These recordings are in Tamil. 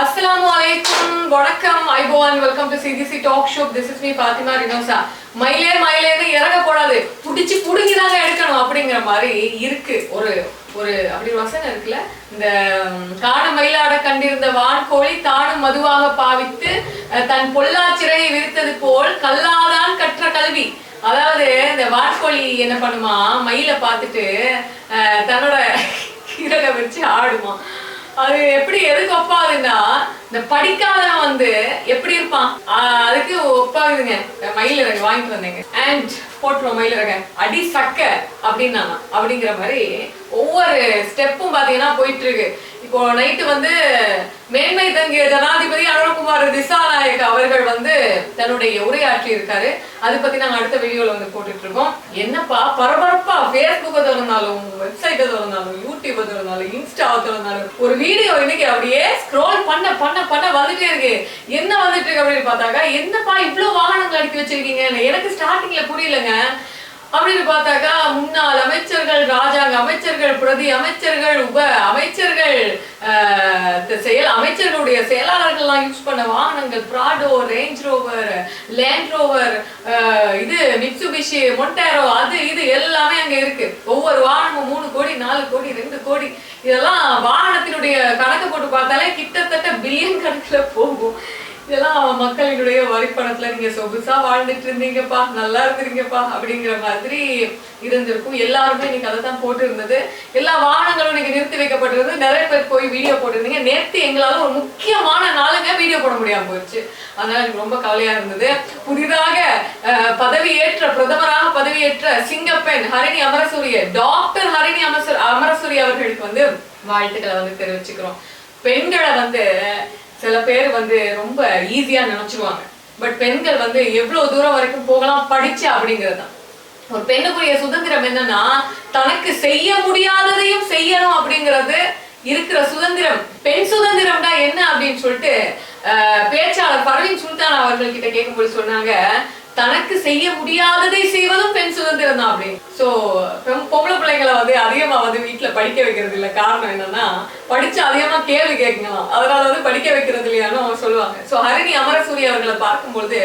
அஸ்லாம் அலைக்கும் வணக்கம் ஐபோவான் welcome to CDC talk show this is me Fathima Rinosa மயிலே மயிலேன்னு இறங்க கூடாது புடிச்சு புடுங்கி தாங்க எடுக்கணும் அப்படிங்கிற மாதிரி இருக்கு. ஒரு ஒரு அப்படி ஒரு வசனம் இருக்குல்ல? இந்த காண மயிலாட கண்டிருந்த வான்கோழி தானும் மதுவாக பாவித்து அஹ், தன் பொல்லாச்சிறையை விரித்தது போல் கல்லாதான் கற்ற கல்வி. அதாவது இந்த வான்கோழி என்ன பண்ணுமா? மயிலை பார்த்துட்டு தன்னோட இறக வச்சு ஆடுமா? அது எப்படி எதுக்கு ஒப்பாதுன்னா இந்த படிக்காதவன் வந்து எப்படி இருப்பான்? அதுக்கு ஒப்பாகுதுங்க மயில் இறகு வாங்கிட்டு வந்தேங்க. அண்ட் போட்டுருவோம் மயில் இறக அடி சக்க அப்படின்னா அப்படிங்கிற மாதிரி ஒவ்வொரு ஸ்டெப்பும் பாத்தீங்கன்னா போயிட்டு இருக்கு இப்போ நைட்டு வந்து மேன்மை தங்கிய ஜனாதிபதி அருண்குமார் திசாநாயக் அவர்கள் வந்து தன்னுடைய உரையாற்றி இருக்காரு அதை பத்தி நாங்க அடுத்த வீடியோல வந்து போட்டுட்டு இருக்கோம் என்னப்பா? பரபரப்பா ஃபேஸ்புக்கை திறந்தாலும் வெப்சைட்டை திறந்தாலும் யூடியூபை திறந்தாலும் இன்ஸ்டாவை திறந்தாலும் ஒரு வீடியோ இன்னைக்கு அப்படியே ஸ்க்ரோல் பண்ண பண்ண பண்ண வந்துட்டே இருக்கு? என்ன வந்துட்டு இருக்கு அப்படின்னு பார்த்தாக்கா என்னப்பா இவ்வளவு வாகனங்கள் அடுக்கி வச்சிருக்கீங்க? எனக்கு ஸ்டார்டிங்ல புரியலங்க. அப்படின்னு பார்த்தாக்கா முன்னாள் அமைச்சர்கள் ராஜாங்க அமைச்சர்கள் பிரதி அமைச்சர்கள் உப அமைச்சர் செயல் அமைச்சர்களுடைய செயலாளர்கள்லாம் யூஸ் பண்ண வாகனங்கள் Prado Range Rover Land Rover இது மிட்சுபிஷி மொட்டேரோ அது இது எல்லாமே அங்க இருக்கு. ஒவ்வொரு வாகனமும் மூணு கோடி நாலு கோடி ரெண்டு கோடி. இதெல்லாம் வாகனத்தினுடைய கணக்கு போட்டு பார்த்தாலே கிட்டத்தட்ட பில்லியன் கணக்குல போகும். இதெல்லாம் மக்களினுடைய வரிப்பணத்துல நீங்க சொகுசா வாழ்ந்துட்டு இருந்தீங்கப்பா நல்லா இருந்தீங்கப்பா அப்படிங்கிற மாதிரி இருந்திருக்கும். எல்லாருமே இன்னைக்கு அதை தான் போட்டு இருந்தது எல்லா வாகனங்களும் இன்னைக்கு நிறுத்தி வைக்கப்பட்டிருந்தது. நிறைய பேர் போய் வீடியோ போட்டிருந்தீங்க. நேற்று எங்களால ஒரு முக்கியமான நாளுங்க வீடியோ போட முடியாம போயிடுச்சு. அதனால எனக்கு ரொம்ப கவலையா இருந்தது. புதிதாக அஹ், பதவியேற்ற பிரதமராக பதவியேற்ற சிங்கப்பெண் ஹரிணி அமரசூரிய டாக்டர் ஹரிணி அமரசு அமரசூரிய அவர்களுக்கு வந்து வாழ்த்துக்களை வந்து தெரிவிச்சுக்கிறோம். பெண்களை வந்து சில பேர் வந்து ரொம்ப ஈஸியா நினைச்சிருவாங்க. பட் பெண்கள் வந்து எவ்வளவு தூரம் வரைக்கும் போகலாம் படிச்சு அப்படிங்கிறது தான். ஒரு பெண்ணுக்குரிய சுதந்திரம் என்னன்னா தனக்கு செய்ய முடியாததையும் செய்யணும் அப்படிங்கிறது இருக்கிற சுதந்திரம். பெண் சுதந்திரம்னா என்ன அப்படின்னு சொல்லிட்டு அஹ், பேச்சாளர் பர்வீன் சுல்தான் அவர்கள் கிட்ட கேட்கும்போது சொன்னாங்க தனக்கு செய்ய முடியாததை செய்வதும் பெண் சுதந்திரம் தான் அப்படின்னு ஸோ பொம்பளை பிள்ளைங்களை வந்து அதிகமா வந்து வீட்டுல படிக்க வைக்கிறது இல்லை காரணம் என்னன்னா படிச்சு அதிகமா கேள்வி கேட்கலாம். அதனால வந்து படிக்க வைக்கிறது இல்லையான்னு அவங்க சொல்லுவாங்க. சோ ஹரிணி அமரசூரி அவர்களை பார்க்கும்பொழுது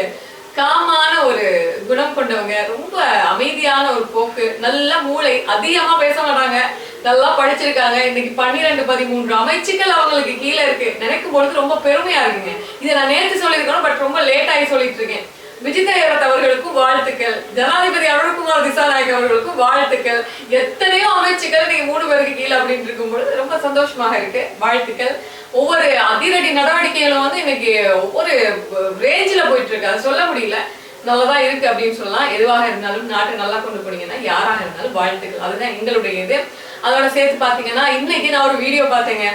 காமான ஒரு குணம் கொண்டவங்க ரொம்ப அமைதியான ஒரு போக்கு நல்ல மூளை அதிகமா பேச மாட்டாங்க. நல்லா படிச்சிருக்காங்க. இன்னைக்கு பன்னிரெண்டு பதிமூன்று அமைச்சுக்கள் அவங்களுக்கு கீழே இருக்கு. நினைக்கும் பொழுது ரொம்ப பெருமையா இருக்குங்க. இதை நான் நேத்து சொல்லியிருக்கணும் பட் ரொம்ப லேட் ஆகி சொல்லிட்டு இருக்கேன். விஜிதா வாழ்த்துக்கள். ஜனாதிபதி அருண்குமார் திசாநாயக் அவர்களுக்கும் வாழ்த்துக்கள். எத்தனையோ அமைச்சுக்கள் நீங்க மூணு பேருக்கு கீழே அப்படின்னு இருக்கும் பொழுது ரொம்ப சந்தோஷமாக இருக்கு. வாழ்த்துக்கள். ஒவ்வொரு அதிரடி நடவடிக்கைகளும் வந்து இன்னைக்கு ஒவ்வொரு ரேஞ்சில் போயிட்டு இருக்கு அதை சொல்ல முடியல. நல்லதா இருக்கு அப்படின்னு சொல்லலாம். எதுவாக இருந்தாலும் நாட்டை நல்லா கொண்டு போனீங்கன்னா யாராக இருந்தாலும் வாழ்த்துக்கள். அதுதான் எங்களுடைய இது. அதோட சேர்த்து பாத்தீங்கன்னா இன்னைக்கு நான் ஒரு வீடியோ பார்த்தேங்க.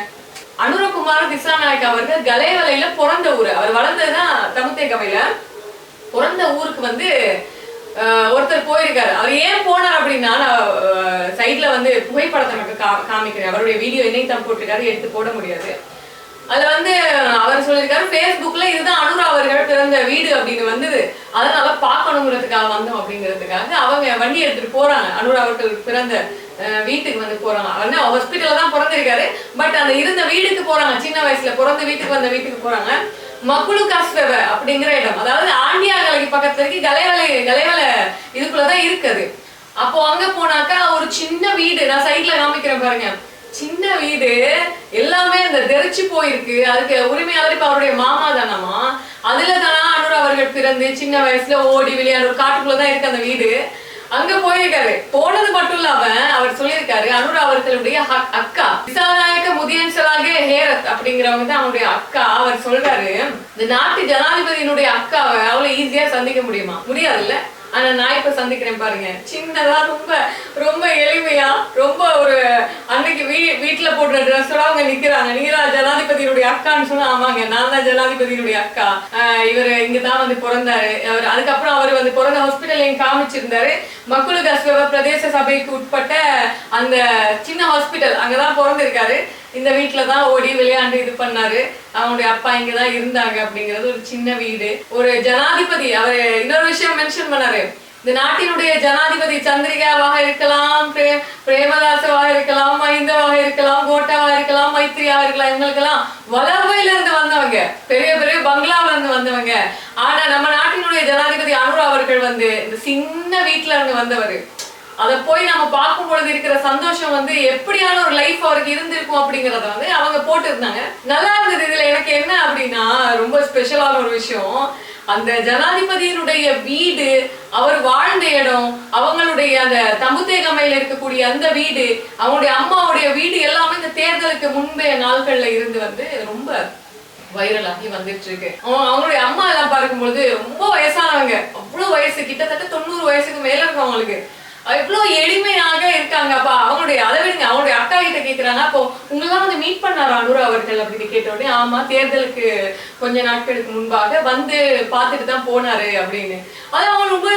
அனுரகுமார் திசாநாயக் அவர்கள் கலைவலையில பிறந்த ஊர். அவர் வளர்ந்ததுதான் தமுத்தேகவையில பிறந்த ஊருக்கு வந்து ஒருத்தர் போயிருக்காரு. அவர் ஏன் போனார் அப்படின்னா நான் சைட்ல வந்து புகைப்படத்தை எனக்கு கா- காமிக்கிறேன். அவருடைய வீடியோ என்னைக்கு போட்டிருக்காரு எடுத்து போட முடியாது. அதுல வந்து அவர் சொல்லியிருக்காரு Facebookல இதுதான் அனுரா அவர்கள் பிறந்த வீடு அப்படின்னு வந்தது. அதனால பார்க்கணுங்கிறதுக்காக வந்தோம் அப்படிங்கிறதுக்காக அவங்க வண்டி எடுத்துட்டு போறாங்க. அனுரா அவர்கள் பிறந்த வீட்டுக்கு வந்து போறாங்க. வந்து ஹாஸ்பிட்டல்ல தான் பிறந்திருக்காரு. பட் அந்த இருந்த வீட்டுக்கு போறாங்க. சின்ன வயசுல பிறந்த வீட்டுக்கு வந்த வீட்டுக்கு போறாங்க. மக்குழு காஸ்வெவ அப்படிங்கிற இடம். அதாவது ஆண்டியாகலைக்கு பக்கத்துல இருக்கு. கலைவலை கலைவலை இதுக்குள்ளதான் இருக்குது. அப்போ அங்க போனாக்கா ஒரு சின்ன வீடு. நான் சைட்ல காமிக்கிறேன் பாருங்க. சின்ன வீடு. எல்லாமே அந்த தெரிச்சு போயிருக்கு. அதுக்கு உரிமையாளர் இப்ப அவருடைய மாமா தானமா அதுல தானா அனுர் அவர்கள் பிறந்து சின்ன வயசுல ஓடி விளையாடு ஒரு காட்டுக்குள்ளதான் இருக்கு அந்த வீடு. அங்க போயிருக்காரு. போனது மட்டும் இல்லாம அவர் சொல்லியிருக்காரு அனுரா அவர்களுடைய அக்கா. விசாநாயக்க முதியன்சலாக ஹேரத் அப்படிங்கிறவங்க தான் அவருடைய அக்கா. அவர் சொல்றாரு இந்த நாட்டு ஜனாதிபதியினுடைய அக்காவை அவ்வளவு ஈஸியா சந்திக்க முடியுமா? முடியாதுல்ல? ஆனா நான் இப்ப சந்திக்கிறேன் பாருங்க. சின்னதா ரொம்ப ரொம்ப எளிமையா ரொம்ப ஒரு அன்னைக்கு வீ வீட்டில் போடுற ட்ரெஸ்ஸோட அவங்க நிக்கிறாங்க. நீரா ஜனாதிபதியுடைய ஜனாதிபதியினுடைய அக்கான்னு சொன்னா ஆமாங்க நான் தான் ஜனாதிபதியினுடைய அக்கா. இவர் இங்கே இங்கதான் வந்து பிறந்தாரு. அவர் அதுக்கப்புறம் அவர் வந்து பிறந்த ஹாஸ்பிட்டல் எங்க காமிச்சிருந்தாரு. மக்களுக்கு கஸ்வ பிரதேச சபைக்கு உட்பட்ட அந்த சின்ன ஹாஸ்பிட்டல் அங்கதான் பிறந்திருக்காரு. இந்த வீட்டில் தான் ஓடி விளையாண்டு இது பண்ணாரு. அவங்களுடைய அப்பா இங்கே தான் இருந்தாங்க அப்படிங்கிறது ஒரு சின்ன வீடு. ஒரு ஜனாதிபதி அவர் இன்னொரு விஷயம் மென்ஷன் பண்ணாரு. இந்த நாட்டினுடைய ஜனாதிபதி சந்திரிகாவாக இருக்கலாம் பிரே- பிரேமதாசவாக இருக்கலாம் மஹிந்தவாக இருக்கலாம் கோட்டாவாக இருக்கலாம் மைத்ரியாக இருக்கலாம். இவங்களுக்கெல்லாம் வளர்வையில இருந்து வந்தவங்க. பெரிய பெரிய பங்களால இருந்து வந்தவங்க. ஆனா நம்ம நாட்டினுடைய ஜனாதிபதி அனுரா அவர்கள் வந்து இந்த சின்ன வீட்டுல இருந்து வந்தவர். அதை போய் நம்ம பார்க்கும் பொழுது இருக்கிற சந்தோஷம் வந்து எப்படியான ஒரு லைஃப் அவருக்கு இருந்திருக்கும் அப்படிங்கறத வந்து அவங்க போட்டு இருந்தாங்க நல்லா இருந்தது. இதுல எனக்கு என்ன அப்படின்னா ரொம்ப ஸ்பெஷலான ஒரு விஷயம். அந்த ஜனாதிபதியினுடைய வீடு அவர் வாழ்ந்த இடம் அவங்களுடைய அந்த தம்புத்தேகமையில இருக்கக்கூடிய அந்த வீடு அவங்களுடைய அம்மாவுடைய வீடு எல்லாமே இந்த தேர்தலுக்கு முன்பே நாள்கள்ல இருந்து வந்து ரொம்ப வைரலாகி வந்துட்டு இருக்கு. அவங்களுடைய அம்மா எல்லாம் பார்க்கும்பொழுது ரொம்ப வயசானவங்க. அவ்வளவு வயசு கிட்டத்தட்ட தொண்ணூறு வயசுக்கு மேல இருக்கும் அவங்களுக்கு இவ்வளவு எளிமை இருக்காங்க அப்ப அவங்களுடைய அதை அவங்களுடைய அக்கா கிட்ட கேட்கிறாங்க அப்போ உங்களெல்லாம் வந்து மீட் பண்ணாரா அனுரா அவர்கள் அப்படின்னு கேட்ட உடனே ஆமா தேர்தலுக்கு கொஞ்ச நாட்களுக்கு முன்பாக வந்து பார்த்துட்டு தான் போனாரு அப்படின்னு. அது அவங்க ரொம்ப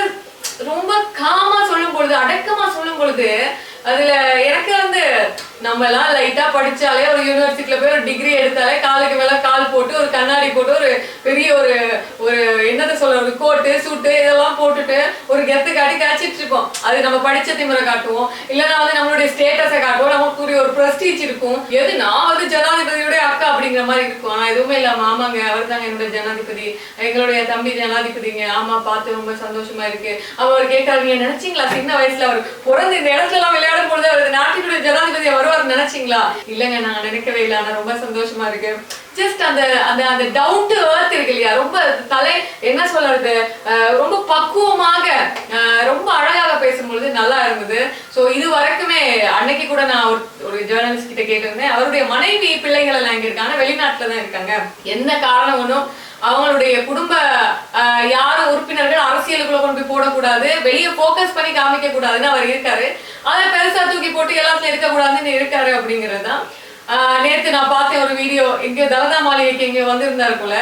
ரொம்ப காமா சொல்லும் பொழுது அடக்கமா சொல்லும் பொழுது அதுல எனக்கு வந்து நம்ம எல்லாம் லைட்டா படிச்சாலே ஒரு யூனிவர்சிட்டியில போய் ஒரு டிகிரி எடுத்தாலே காலுக்கு மேல கால் போட்டு ஒரு கண்ணாடி போட்டு ஒரு பெரிய ஒரு ஒரு சொல்ல ஒரு கோட்டு சூட்டு இதெல்லாம் போட்டுட்டு ஒரு கெத்து காட்டி காய்ச்சிட்டு இருப்போம் அது நம்ம படிச்ச திமுறை காட்டுவோம். இல்லைன்னா வந்து நம்மளுடைய ஸ்டேட்டஸை காட்டுவோம். நமக்குரிய ஒரு ப்ரெஸ்டீஜ் இருக்கும். எது நான் வந்து ஜனாதிபதியோட அக்கா அப்படிங்கிற மாதிரி இருக்கும். ஆனா எதுவுமே இல்லாம ஆமாங்க அவர் தாங்க என்னுடைய ஜனாதிபதி. எங்களுடைய தம்பி ஜனாதிபதிங்க. ஆமா பார்த்து ரொம்ப சந்தோஷமா இருக்கு. அவர் கேட்கறாரு நீங்க நினைச்சீங்களா? சின்ன வயசுல அவர் பிறந்து இந்த இடத்துல எல்லாம் விளையாடும் பொழுது அவர் நாட்டினுடைய ஜனாதிபதி வருவார் நினைச்சீங்களா? இல்லைங்க நான் நினைக்கவே இல்லை. ஆனா ரொம்ப சந்தோஷமா இருக்கு. ஜஸ்ட் அந்த அந்த அந்த டவுன் டு ஏர்த் இருக்கு இல்லையா? ரொம்ப தலை என்ன சொல்றது? அஹ் ரொம்ப பக்குவமாக அஹ் ரொம்ப அழகாக பேசும்பொழுது நல்லா இருந்தது. சோ இது வரைக்குமே அன்னைக்கு கூட நான் ஒரு ஒரு ஜேர்னலிஸ்ட் கிட்ட கேட்டிருந்தேன். அவருடைய மனைவி பிள்ளைகள் எல்லாம் இங்க இருக்காங்க வெளிநாட்டில் தான் இருக்காங்க. என்ன காரணம் ஒன்றும் அவங்களுடைய குடும்ப யார் யாரும் உறுப்பினர்கள் அரசியலுக்குள்ள கொண்டு போய் போடக்கூடாது வெளியே ஃபோக்கஸ் பண்ணி காமிக்க கூடாதுன்னு அவர் இருக்காரு. அதை பெருசா தூக்கி போட்டு எல்லாத்துலயும் இருக்கக்கூடாதுன்னு இருக்காரு அப்படிங்கிறது தான். ஆஹ் நேத்து நான் பார்த்தேன் ஒரு வீடியோ இங்க தலதா மாளிகைக்கு இங்க வந்திருந்தாரு போல.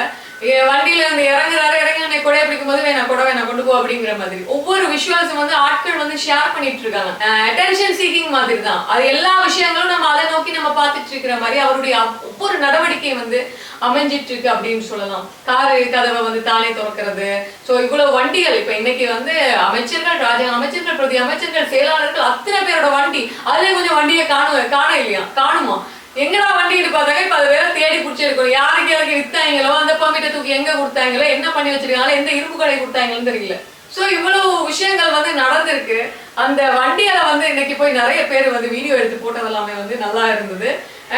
வண்டியில இருந்து இறங்குறாரு இறங்கி கொடையை பிடிக்கும் போது வேணா கொடை வேணா கொண்டு போ அப்படிங்கிற மாதிரி. ஒவ்வொரு விஷுவல்ஸும் வந்து ஆட்கள் வந்து ஷேர் பண்ணிட்டு இருக்காங்க. அட்டென்ஷன் சீக்கிங் மாதிரி தான் அது எல்லா விஷயங்களும் நம்ம அதை நோக்கி நம்ம பார்த்துட்டு இருக்கிற மாதிரி அவருடைய ஒவ்வொரு நடவடிக்கையும் வந்து அமைஞ்சிட்டு இருக்கு அப்படின்னு சொல்லலாம். காரு கதவை வந்து தானே திறக்கிறது. சோ இவ்வளவு வண்டிகள் இப்ப இன்னைக்கு வந்து அமைச்சர்கள் ராஜா அமைச்சர்கள் பிரதி அமைச்சர்கள் செயலாளர்கள் அத்தனை பேரோட வண்டி அதுலயே கொஞ்சம் வண்டியை காண காண இல்லையா? காணுமா? எங்கடா வண்டிட்டு பார்த்தாங்க இப்ப அது வேற தேடி பிடிச்சிருக்கோம் யாருக்கு யாருக்கு வித்தாங்களோ அந்த பம்பிட்ட தூக்கி எங்க கொடுத்தாங்களோ என்ன பண்ணி வச்சிருக்காங்களோ எந்த இரும்பு கடை கொடுத்தாங்கன்னு தெரியல. சோ இவ்வளவு விஷயங்கள் வந்து நடந்திருக்கு. அந்த வண்டியில வந்து இன்னைக்கு போய் நிறைய பேர் வந்து வீடியோ எடுத்து போட்டது எல்லாமே வந்து நல்லா இருந்தது.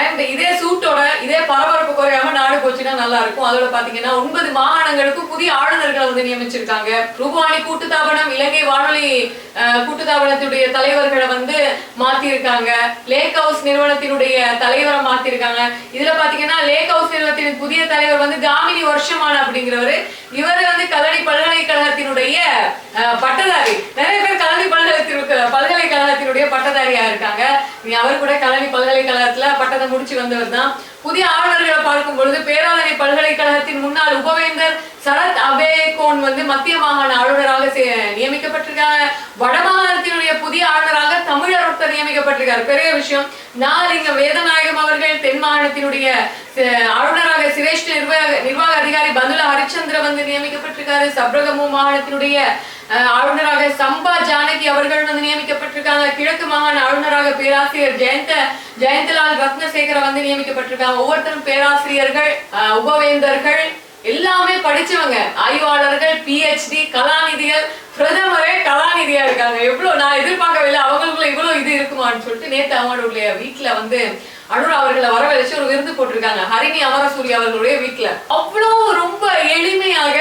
அண்ட் இதே சூட்டோட இதே பரபரப்பு குறையாம நாடு போச்சுன்னா நல்லா இருக்கும் அதோட பாத்தீங்கன்னா ஒன்பது மாகாணங்களுக்கும் புதிய ஆளுநர்களை வந்து நியமிச்சிருக்காங்க. ரூபானி கூட்டுத்தாபனம் இலங்கை வானொலி கூட்டுத்தாபனத்துடைய தலைவர்களை வந்து மாத்திருக்காங்க. லேக் ஹவுஸ் நிறுவனத்தினுடைய தலைவரை மாத்திருக்காங்க. இதுல பாத்தீங்கன்னா லேக் ஹவுஸ் நிறுவனத்தின் புதிய தலைவர் வந்து காமினி வருஷமான அப்படிங்கிறவரு. இவர் வந்து கல்லணை பல்கலைக்கழகத்தினுடைய பட்டதாரி. நிறைய பேர் பட்டதாரியா இருக்காங்க. அவர் கூட கல்லணை பல்கலைக்கழகத்துல பட்டத்தை முடிச்சு வந்தவர் தான். புதிய ஆளுநர்களை பார்க்கும் பொழுது பேராதனை பல்கலைக்கழகத்தின் முன்னாள் உபவேந்தர் சரத் அபேகோன் வந்து மத்திய மாகாண ஆளுநராக நியமிக்கப்பட்டிருக்காங்க. வடமாகாணத்தினுடைய புதிய ஆளுநராக தமிழர் ஒருத்தர் நியமிக்கப்பட்டிருக்காரு. பெரிய விஷயம் நான் இங்க வேதநாயகம் அவர்கள் தென் மாகாணத்தினுடைய ஆளுநராக சிரேஷ்ட நிர்வாக நிர்வாக அதிகாரி பந்துல ஹரிச்சந்திர வந்து நியமிக்கப்பட்டிருக்காரு. சப்ரகமு மாகாணத்தினுடைய ஆளுநராக சம்பா ஜானகி அவர்கள் வந்து நியமிக்கப்பட்டிருக்காங்க. கிழக்கு மாகாண ஆளுநராக பேராசிரியர் ஜெயந்த ஜெயந்தலால் ரத்னசேகர வந்து நியமிக்கப்பட்டிருக்காங்க. ஒவ்வொருத்தரும் பேராசிரியர்கள் உபவேந்தர்கள் எல்லாமே படிச்சவங்க. ஆய்வாளர்கள் பிஹெச்டி கலாநிதிகள் பிரதமரே கலாநிதியா இருக்காங்க. எவ்வளவு நான் எதிர்பார்க்கவில்லை அவங்களுக்குள்ள இவ்வளவு இது இருக்குமான்னு சொல்லிட்டு நேத்து அவங்களுடைய வீட்டுல வந்து அனுரா அவர்களை வரவழைச்சு ஒரு விருந்து போட்டிருக்காங்க. ஹரிணி அமரசூரி அவர்களுடைய வீட்டுல அவ்வளவு ரொம்ப எளிமையாக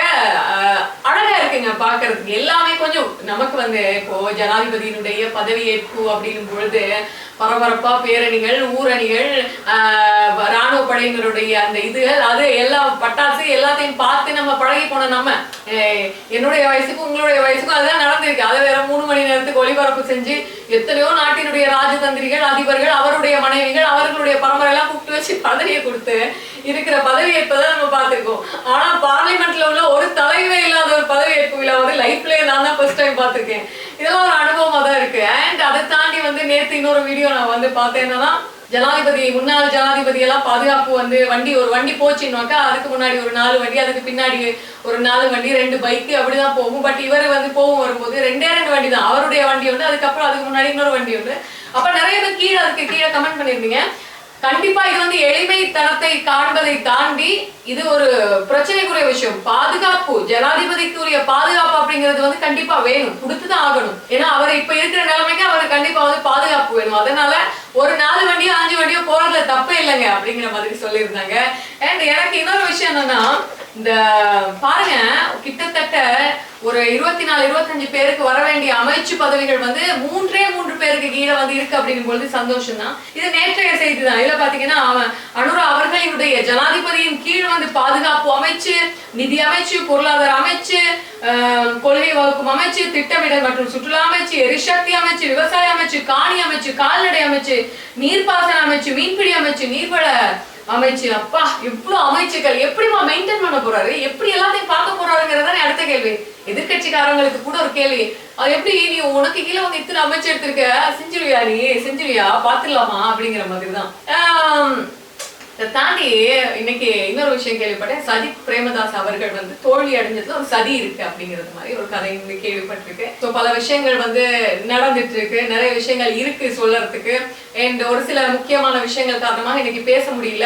அழகா இருக்குங்க பாக்குறதுக்கு எல்லாமே கொஞ்சம் நமக்கு வந்து இப்போ ஜனாதிபதியினுடைய பதவியேற்பு அப்படின்னும் பொழுது பரபரப்பா பேரணிகள் ஊரணிகள் ஆஹ் ராணுவ படையினருடைய அந்த இதுகள் அது எல்லாம் பட்டாசு எல்லாத்தையும் பார்த்து நம்ம பழகி போன நம்ம. என்னுடைய வயசுக்கும் உங்களுடைய வயசுக்கும் அதுதான் நடந்திருக்கு. அதை வேற மூணு மணி நேரத்துக்கு ஒளிபரப்பு செஞ்சு எத்தனையோ நாட்டினுடைய ராஜதந்திரிகள் அதிபர்கள் அவருடைய மனைவிகள் அவர்களுடைய பரம்பரை எல்லாம் கூப்பிட்டு வச்சு பதவியை கொடுத்து இருக்கிற பதவியேற்பதை நம்ம பார்த்திருக்கோம். ஆனா பார்லிமெண்ட்ல உள்ள ஒரு தலைவே இல்லாத ஒரு பதவியேற்பு விழா வந்து லைஃப்லயே நான் தான் ஃபர்ஸ்ட் டைம் பார்த்திருக்கேன். இதெல்லாம் ஒரு அனுபவமா தான் இருக்கு. அண்ட் அதை தாண்டி வந்து நேற்று இன்னொரு வீடியோ நான் வந்து பார்த்தேன் என்னன்னா ஜனாதிபதி முன்னாள் ஜனாதிபதி எல்லாம் பாதுகாப்பு வந்து வண்டி ஒரு வண்டி போச்சுன்னாக்கா அதுக்கு முன்னாடி ஒரு நாலு வண்டி அதுக்கு பின்னாடி ஒரு நாலு வண்டி ரெண்டு பைக்கு அப்படிதான் போகும். பட் இவர் வந்து போகும் வரும்போது ரெண்டே ரெண்டு வண்டி தான். அவருடைய வண்டி வந்து அதுக்கப்புறம் அதுக்கு முன்னாடி இன்னொரு வண்டி வந்து அப்ப நிறைய பேர் கீழே அதுக்கு கீழே கமெண்ட் பண்ணியிருந்தீங்க. கண்டிப்பா இது வந்து எளிமைத்தனத்தை காண்பதை தாண்டி இது ஒரு பிரச்சனைக்குரிய விஷயம். பாதுகாப்பு ஜனாதிபதிக்குரிய பாதுகாப்பு அப்படிங்கிறது வந்து கண்டிப்பா வேணும். கொடுத்துதான் ஆகணும். ஏன்னா அவர் இப்ப இருக்கிற நிலைமைக்கு அவருக்கு கண்டிப்பா வந்து பாதுகாப்பு வேணும். அதனால ஒரு நாலு வண்டியோ அஞ்சு வண்டியோ போறதுல தப்பே இல்லைங்க அப்படிங்கிற மாதிரி சொல்லியிருந்தாங்க. அண்ட் எனக்கு இன்னொரு விஷயம் என்னன்னா இந்த பாருங்க கிட்டத்தட்ட ஒரு இருபத்தி நாலு இருபத்தஞ்சு பேருக்கு வர வேண்டிய அமைச்சு பதவிகள் வந்து மூன்றே மூன்று பேருக்கு கீழே வந்து இருக்கு அப்படிங்கும் பொழுது சந்தோஷம் தான் இது நேற்றைய செய்தி தான் இதுல பாத்தீங்கன்னா அவன் அனுரா அவர்களினுடைய ஜனாதிபதியின் கீழ் வந்து பாதுகாப்பு அமைச்சு நிதி அமைச்சு பொருளாதார அமைச்சு ஆஹ், கொள்கை வகுக்கும் அமைச்சு திட்டமிடல் மற்றும் சுற்றுலா அமைச்சு எரிசக்தி அமைச்சு விவசாய அமைச்சு காணி அமைச்சு கால்நடை அமைச்சு நீர்ப்பாசன அமைச்சு மீன்பிடி அமைச்சு நீர்வள அமைச்சு அப்பா இவ்வளவு அமைச்சுகள் எப்படிமா மெயின்டைன் பண்ண போறாரு? எப்படி எல்லாத்தையும் பார்க்க போறாருங்கிறதானே அடுத்த கேள்வி. எதிர்க்கட்சிக்காரங்களுக்கு கூட ஒரு கேள்வி. அது எப்படி நீ உனக்கு கீழே வந்து இத்தனை அமைச்சு எடுத்திருக்க? செஞ்சிருவியா நீ? செஞ்சிருவியா? பாத்துடலாமா அப்படிங்கிற மாதிரி தான் இதை தாண்டி இன்னைக்கு இன்னொரு விஷயம் கேள்விப்பட்டேன். சதி பிரேமதாஸ் அவர்கள் வந்து தோல்வி அடைஞ்சதுல ஒரு சதி இருக்கு அப்படிங்கிறது மாதிரி ஒரு கதை வந்து கேள்விப்பட்டிருக்கு. ஸோ பல விஷயங்கள் வந்து நடந்துட்டு இருக்கு நிறைய விஷயங்கள் இருக்கு சொல்றதுக்கு அண்ட் ஒரு சில முக்கியமான விஷயங்கள் காரணமாக இன்னைக்கு பேச முடியல.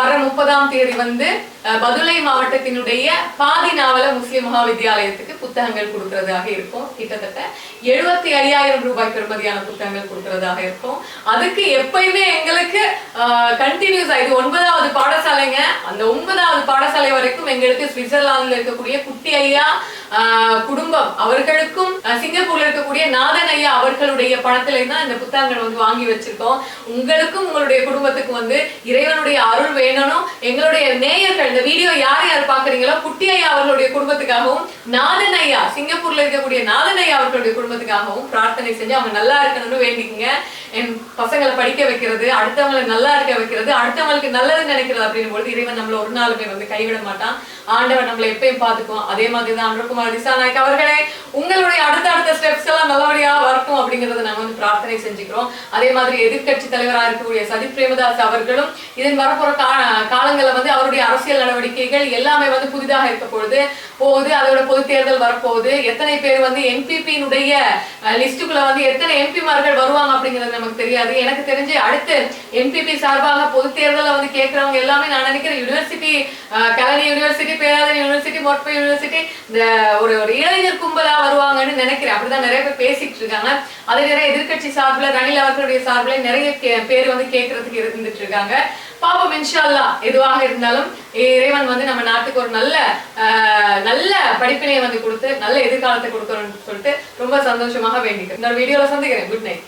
வர முப்பதாம் தேதி வந்து அஹ் பதுளை மாவட்டத்தினுடைய பாதி நாவல முஸ்லிம் மகாவித்யாலயத்துக்கு புத்தகங்கள் கொடுக்கறதாக இருக்கும். கிட்டத்தட்ட எழுபத்தி ஐயாயிரம் ரூபாய் பெறுமதியான புத்தகங்கள் கொடுக்கறதாக இருக்கும். அதுக்கு எப்பயுமே எங்களுக்கு கண்டினியூஸ் இது ஒன்பதாவது பாடசாலைங்க. அந்த ஒன்பதாவது பாடசாலை வரைக்கும் எங்களுக்கு சுவிட்சர்லாந்துல இருக்கக்கூடிய குட்டி ஐயா குடும்பம். அவர்களுக்கும் சிங்கப்பூர்ல இருக்கக்கூடிய நாதன் ஐயா அவர்களுடைய பணத்திலே தான் இந்த புத்தகங்கள் வந்து வாங்கி வச்சிருக்கோம். உங்களுக்கும் உங்களுடைய குடும்பத்துக்கும் வந்து இறைவனுடைய அருள் வேணும் எங்களுடைய நேயர்கள் இந்த வீடியோ யார் யார் பாக்குறீங்களோ குட்டி ஐயா அவர்களுடைய குடும்பத்துக்காகவும் நாதன் ஐயா சிங்கப்பூர்ல இருக்கக்கூடிய நாதன் ஐயா அவர்களுடைய குடும்பத்துக்காகவும் பிரார்த்தனை செஞ்சு அவங்க நல்லா இருக்கணும்னு வேண்டிக்கங்க. என் பசங்களை படிக்க வைக்கிறது அடுத்தவங்களை நல்லா இருக்க வைக்கிறது அடுத்தவங்களுக்கு நல்லது நினைக்கிறது அப்படின்னு பொழுது இறைவன் நம்மள ஒரு நாளுமே வந்து கைவிட மாட்டான். ஆண்டவன் நம்மளை எப்பயும் பார்த்துக்குவோம் அதே மாதிரி தான் அன்றகுமார் திசாநாயக் அவர்களே உங்க ஸ்டெப்ஸ் எல்லாம் நல்லபடியா வரட்டும் அப்படிங்கறத நாங்க வந்து பிரார்த்தனை செஞ்சுக்கிறோம். அதே மாதிரி எதிர்க்கட்சி தலைவராக இருக்கக்கூடிய சதி பிரேமதாஸ் அவர்களும் இதன் வரப்போற கா காலங்களில் வந்து அவருடைய அரசியல் நடவடிக்கைகள் எல்லாமே வந்து புதிதாக இருக்க பொழுது போகுது அதோட பொது தேர்தல் வரப்போகுது. எத்தனை பேர் வந்து எம்பிபியினுடைய லிஸ்டுக்குள்ள வந்து எத்தனை எம்பிமார்கள் வருவாங்க அப்படிங்கிறது நமக்கு தெரியாது. எனக்கு தெரிஞ்சு அடுத்து எம்பிபி சார்பாக பொது தேர்தலில் வந்து கேட்கறவங்க எல்லாமே நான் நினைக்கிறேன் university Kelaniya university Peradeniya university மொட்பை university இந்த ஒரு ஒரு இளைஞர் கும்பலா வருவாங்கன்னு நினைக்கிறேன். அப்படிதான் நிறைய பேர் பேசிட்டு இருக்காங்க. அதே நிறைய எதிர்க்கட்சி சார்பில் ரணில் அவர்களுடைய சார்பில் நிறைய கே- பேர் வந்து கேட்கறதுக்கு இருந்துட்டு இருக்காங்க. பாப்போம் இன்ஷா அல்லாஹ் எதுவாக இருந்தாலும் இறைவன் வந்து நம்ம நாட்டுக்கு ஒரு நல்ல ஆஹ், நல்ல படிப்பினையை வந்து கொடுத்து நல்ல எதிர்காலத்தை கொடுக்கணும்னு சொல்லிட்டு ரொம்ப சந்தோஷமாக வேண்டிக்கிறேன். இந்த வீடியோல சந்திக்கிறேன். Good night